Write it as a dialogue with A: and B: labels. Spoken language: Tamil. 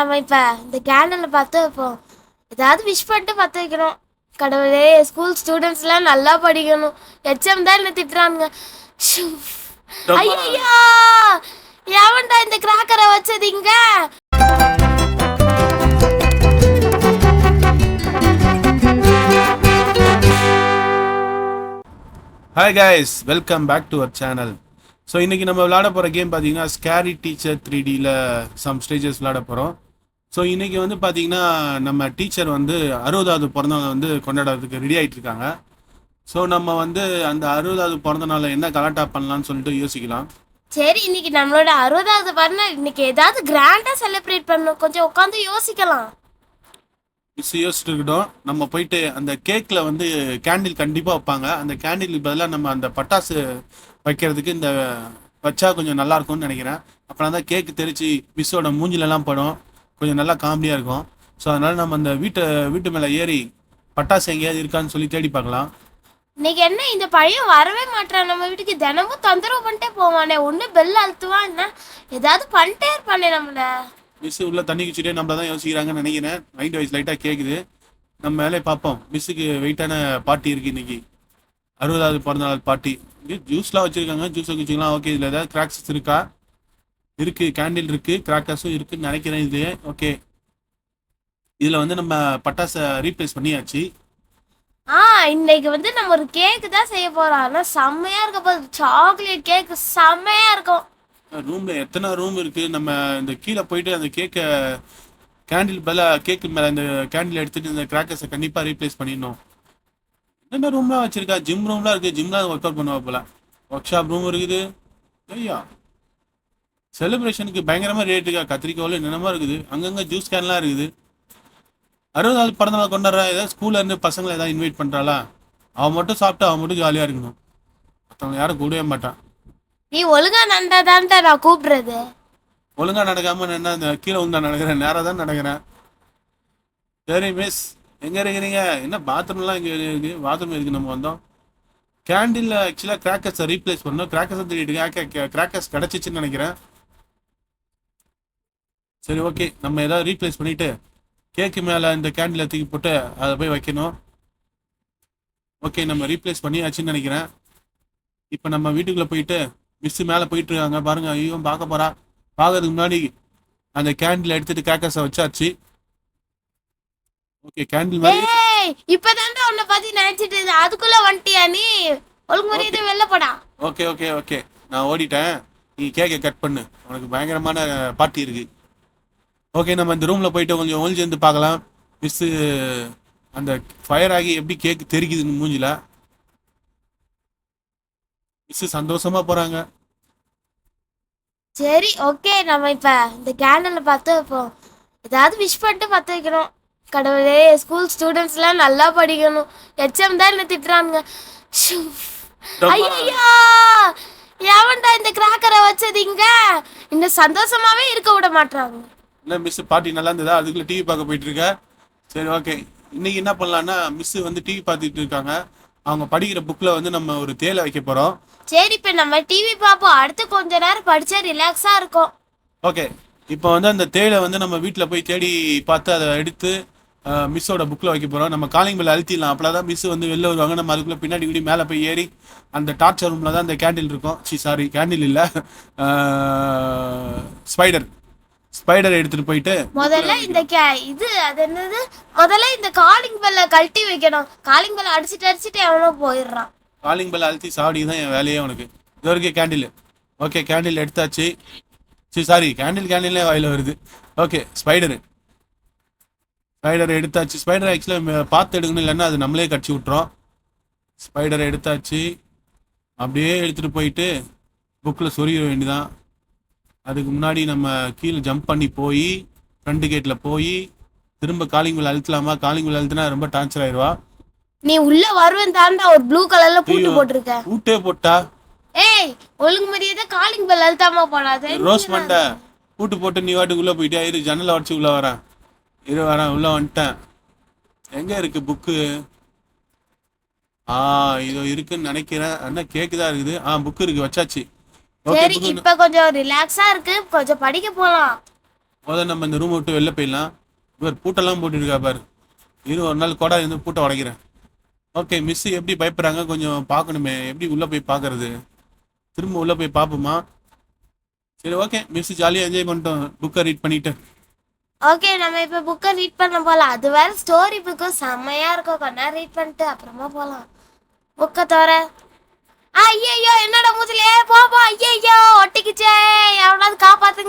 A: நம்ம இப்ப இந்த கேண்டலை பார்த்து இப்போ ஏதாவது விஷ் பண்ணிட்டு பற்ற வைக்கணும் கடவுளே ஸ்கூல் ஸ்டூடெண்ட்ஸ்லாம் நல்லா படிக்கணும். ஹெச்எம் தான் என்ன திட்டுறானுங்க. ஷூ. ஐயையோ! எவன்டா இந்த கிராக்கரை வச்சது இங்க?
B: Hi guys welcome back to our channel so இன்னைக்கு நம்ம விளையாட போகிற கேம் பார்த்தீங்கன்னா ஸ்கேரி டீச்சர் த்ரீ டியில் சம் ஸ்டேஜஸ் விளையாட போகிறோம் ஸோ இன்னைக்கு வந்து பார்த்தீங்கன்னா நம்ம டீச்சர் வந்து அறுபதாவது பிறந்தநாள் வந்து கொண்டாடுறதுக்கு ரெடி ஆயிட்டு இருக்காங்க. ஸோ நம்ம வந்து அந்த அறுபதாவது பிறந்த நாளை என்ன கலாட்டா பண்ணலாம்னு சொல்லிட்டு யோசிக்கலாம்.
A: சரி இன்னைக்கு நம்மளோட அறுபதாவது பிறந்தநாள் இன்னைக்கு ஏதாவது கிராண்டா செலிப்ரேட் பண்ணணும். கொஞ்சம் உட்காந்து யோசிக்கலாம்.
B: மிஸ் யோசிச்சுட்டு இருக்கட்டும். நம்ம போயிட்டு அந்த கேக்கில் வந்து கேண்டில் கண்டிப்பாக வைப்பாங்க. அந்த கேண்டிலுக்கு பதிலாக நம்ம அந்த பட்டாசு வைக்கிறதுக்கு இந்த வச்சா கொஞ்சம் நல்லா இருக்கும்னு நினைக்கிறேன். அப்புறம் தான் கேக்கு தெரிச்சு மிஸ்ஸோட மூஞ்சிலலாம் படும். கொஞ்சம் நல்லா காமெடியாக இருக்கும். ஸோ அதனால நம்ம அந்த வீட்டை வீட்டு மேலே ஏறி பட்டாசு எங்கேயாவது இருக்கான்னு சொல்லி தேடி பார்க்கலாம்.
A: இன்னைக்கு என்ன இந்த பையன் வரவே மாட்டான் நம்ம வீட்டுக்கு தினமும் தொந்தரவு பண்ணிட்டே போவானே. ஒண்ணு பெல் அழுத்துவான் ஏதாவது பண்ணிட்டே இருப்பானே நம்மள.
B: மிஸ் உள்ள தண்ணி குச்சிட்டே நம்மள தான் யோசிக்கிறாங்கன்னு நினைக்கிறேன். மைண்ட் வைஸ் லைட்டாக கேட்குது நம்ம மேலே பார்ப்போம். மிஸ்ஸுக்கு வெயிட்டான பார்ட்டி இருக்கு இன்னைக்கு. அறுபதாவது பிறந்தநாள் பார்ட்டி ஜூஸ்லாம் வச்சிருக்காங்க. ஜூஸை குச்சிக்கலாம் ஓகே இதில் ஏதாவது கிராக்ஸ் இருக்கா? இருக்கு கேண்டில் இருக்கு கிராக்கர்ஸும் இருக்குன்னு நினைக்கிறேன் இது. ஓகே இதில் வந்து நம்ம பட்டாசை ரீப்ளேஸ் பண்ணியாச்சு.
A: ஆ இன்னைக்கு வந்து நம்ம ஒரு கேக் தான் செய்ய போறோம். ஆனா செம்மையா இருக்க போகுது சாக்லேட் கேக் செம்மையா இருக்கும்.
B: ரூம்ல எத்தனை ரூம் இருக்கு? நம்ம இந்த கீழே போயிட்டு அந்த கேக்கை கேண்டில் மேல கேக்கு மேல அந்த கேண்டில் எடுத்துட்டு இந்த கிராக்கர்ஸை கண்டிப்பா ரீப்ளேஸ் பண்ணிடணும். என்னென்ன ரூம்லாம் வச்சிருக்கா? ஜிம் ரூம்லாம் இருக்கு. ஜிம்லாம் ஒர்க் அவுட் பண்ணுவா போல. ஒர்க் ஷாப் ரூம் இருக்குது. ஐயா. செலிப்ரேஷனுக்கு பயங்கரமா ரேட் இருக்கா? கத்திரிக்கோவில் என்னென்னமா இருக்குது. அங்கங்க ஜூஸ் கேன்லாம் இருக்குது. அறுபதாவது பிறந்த நாள் கொண்டாடுறா? ஏதாவது ஸ்கூல்ல இருந்து பசங்களை ஏதாவது இன்வைட் பண்றாளா? அவன் மட்டும் சாப்பிட்டு அவன் மட்டும் ஜாலியா இருக்கணும். மற்றவங்க யாரும் கூடவே மாட்டான்.
A: நீ ஒழுங்கா நந்தாதான்டா நான் கூப்பிடுறது.
B: ஒழுங்கா நடக்காம நான் என்ன இந்த கீழே உண்டா நடக்கிறேன் நேரா தான் நடக்கிறேன். சரி மிஸ் எங்க இருக்கிறீங்க? என்ன பாத்ரூம்லாம் இங்க இருக்கு? பாத்ரூம் இருக்கு நம்ம வந்தோம்? கேண்டில்ல ஆக்சுவலா கிராக்கர்ஸை ரீப்ளேஸ் பண்ணோம். கிராக்கர்ஸ் தேடிட்டு கிராக்கர்ஸ் கிடைச்சிச்சுன்னு நினைக்கிறேன். சரி ஓகே நம்ம ஏதாவது ரீப்ளேஸ் பண்ணிட்டு கேக்கு மேல இந்த கேண்டில தூக்கி போட்டு அதை போய் வைக்கணும். ஓகே நம்ம ரீப்ளேஸ் பண்ணியாச்சுன்னு நினைக்கிறேன். இப்போ நம்ம வீட்டுக்குள்ள போயிட்டு மிஸ் மேலே போயிட்டு இருக்காங்க. பாருங்க ஐயோ பார்க்க போறா. பார்க்கறதுக்கு முன்னாடி அந்த கேண்டில் எடுத்துட்டு கிராக்கர்ஸை வச்சாச்சு. ஓகே கேண்டில் மாதிரி
A: இப்பதான்டா உன்னை பத்தி நினைச்சிட்டு இருந்தேன். அதுக்குள்ள வந்துட்டியா நீ? ஒழுங்கு மரியாதை வெளில போடா.
B: ஓகே ஓகே ஓகே நான் ஓடிட்டேன். நீ கேக்கை கட் பண்ணு. உனக்கு பயங்கரமான பார்ட்டி இருக்கு. ஓகே நம்ம இந்த ரூம்ல போயிட்டு கொஞ்சம் ஒளிஞ்சு இருந்து பார்க்கலாம். மிஸ் அந்த ஃபயர் ஆகி எப்படி கேக் தெரிக்குதுன்னு மூஞ்சில. மிஸ் சந்தோஷமா போறாங்க.
A: சரி ஓகே நம்ம இப்ப இந்த கேண்டலை பார்த்து இப்போ ஏதாவது விஷ் பண்ணிட்டு பற்ற வைக்கணும். கடவுளே ஸ்கூல் ஸ்டூடெண்ட்ஸ்லாம் நல்லா படிக்கணும். ஹெச்எம் தான் என்ன திட்டுறானுங்க. ஷூ. ஐயையோ! எவன்டா இந்த கிராக்கரை வச்சது இங்க? இந்த சந்தோஷமாவே இருக்க விட மாட்டாங்க
B: என்ன மிஸ் பார்ட்டி நல்லா இருந்ததா? அதுக்குள்ள டிவி பார்க்க போயிட்டு இருக்க சரி ஓகே இன்னைக்கு என்ன பண்ணலாம்னா மிஸ் வந்து டிவி பார்த்துட்டு இருக்காங்க. அவங்க படிக்கிற புக்ல வந்து நம்ம ஒரு தேலை வைக்க போறோம்.
A: சரி இப்ப நம்ம டிவி பார்ப்போம். அடுத்து கொஞ்ச நேரம் படிச்சா ரிலாக்ஸா இருக்கும்.
B: ஓகே இப்போ வந்து அந்த தேலை வந்து நம்ம வீட்டில் போய் தேடி பார்த்து அதை எடுத்து மிஸ்ஸோட புக்கில் வைக்க போகிறோம் நம்ம காலிங் பெல் அழுத்திடலாம். அப்போ தான் மிஸ் வந்து வெளில வருவாங்க. நம்ம அதுக்குள்ளே பின்னாடி இப்படி மேலே போய் ஏறி அந்த டார்ச்சர் ரூமில் தான் அந்த கேண்டில் இருக்கும். சி சாரி கேண்டில் இல்லை. ஸ்பைடர் ஸ்பைடர் எடுத்துகிட்டு போயிட்டு
A: முதல்ல இந்த இது அது என்னது? முதல்ல இந்த காலிங் பெல்ல கழட்டி வைக்கணும். காலிங் பெல்ல அடிச்சிட்டு அடிச்சிட்டு எவனோ போயிடுறான்.
B: காலிங் பெல் அழுத்தி சாவடி தான் என் வேலையே உனக்கு. இது வரைக்கும் கேண்டில் ஓகே கேண்டில் எடுத்தாச்சு. சரி சாரி கேண்டில் கேண்டில்லே வாயில் வருது. ஓகே ஸ்பைடரு ஸ்பைடரை எடுத்தாச்சு. ஸ்பைடர் ஆக்சுவலாக பார்த்து எடுக்கணும் இல்லைன்னா அது நம்மளே கடிச்சு விட்றோம் ஸ்பைடரை எடுத்தாச்சு. அப்படியே எடுத்துகிட்டு போயிட்டு புக்கில் சொருகிற வேண்டியதான் அதுக்கு முன்னாடி நம்ம கீழே ஜம்ப் பண்ணி போய் ஃப்ரண்ட் கேட்டில் போய் திரும்ப காலிங் பெல் அழுத்தலாமா? காலிங் பெல் அழுத்தினா ரொம்ப டார்ச்சர் ஆயிடுவா
A: நீ உள்ள வருவேன் தாண்டா ஒரு ப்ளூ கலர்ல பூட்டு. போட்டிருக்க.
B: ஊட்டே போட்டா?
A: ஏய் ஒழுங்கு மரியாதை காலிங் பெல் அழுத்தாம போடாது.
B: ரோஸ் மண்டை பூட்டு போட்டு நீ வாட்டுக்கு உள்ள போயிட்டே இரு ஜன்னலை உடச்சு உள்ள வரேன். இரு வரேன் உள்ள வந்துட்டேன். எங்க இருக்கு புக்கு ஆ இதோ இருக்குன்னு நினைக்கிறேன். என்ன கேக்கு தான் இருக்குது? ஆ புக்கு இருக்கு வச்சாச்சு.
A: சரி
B: புக்கு
A: இப்ப கொஞ்சம் ரிலாக்ஸா இருக்கு. கொஞ்சம் படிக்க போலாம்.
B: முதல்ல நம்ம இந்த ரூம் விட்டு வெளில போயிடலாம். இவர் பூட்டெல்லாம் போட்டுருக்கா பாரு. இரு ஒரு நாள் கோடா இருந்து பூட்டை உடைக்கிறேன். ஓகே மிஸ் எப்படி பயப்படுறாங்க கொஞ்சம் பார்க்கணுமே. எப்படி உள்ளே போய் பார்க்கறது? திரும்ப உள்ளே போய் பார்ப்போமா? சரி ஓகே மிஸ் ஜாலியாக என்ஜாய் பண்ணிட்டோம். புக்கை ரீட் பண்ணிட்டு.
A: ஓகே நம்ம இப்போ புக்கை ரீட் பண்ண போகலாம் அது வேற ஸ்டோரி புக்கும் செம்மையா இருக்கும். கொஞ்ச நேரம் ரீட் பண்ணிட்டு அப்புறமா போகலாம் புக்கை தவிர ஐயோ என்னடா மூச்சிலே போப்பா ஐயோ ஒட்டிக்கிச்சே. எவ்வளவு காப்பாத்துங்க.